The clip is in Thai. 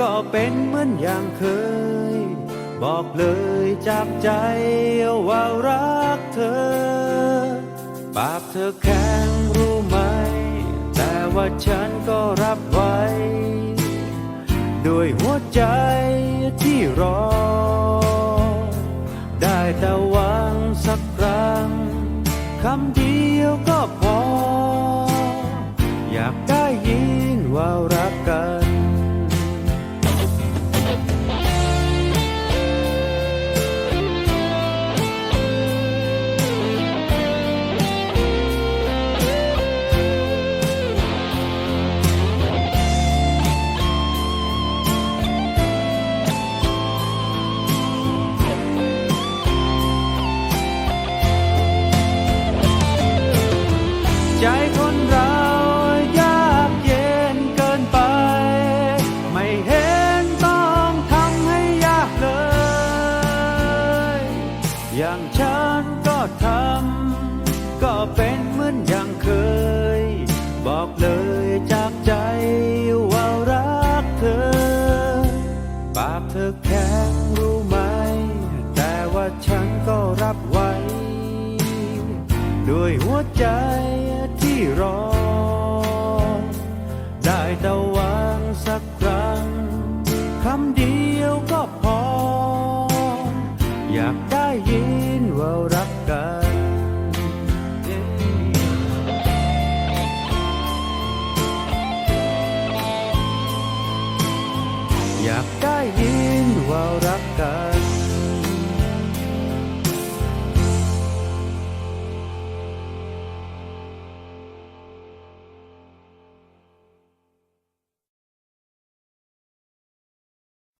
ก็เป็นเหมือนอย่างเคย บอกเลยจากใจว่ารักเธอ ปากเธอแข็งรู้ไหม แต่ว่าฉันก็รับไว้ ด้วยหัวใจที่รอ ได้แต่หวังสักครั้งคำเดียวก็พอ อยากได้ยินว่า อย่างฉันก็ทำ ก็เป็นเหมือนอย่างเคย บอกเลยจากใจว่ารักเธอ ปากเธอแข็งรู้ไหม แต่ว่าฉันก็รับไว้ ด้วยหัวใจที่รอ ได้แต่หวังสักครั้ง คำเดียวก็พอ อยากได้ยิน ว่ารักกันอยากได้ยินว่ารักกัน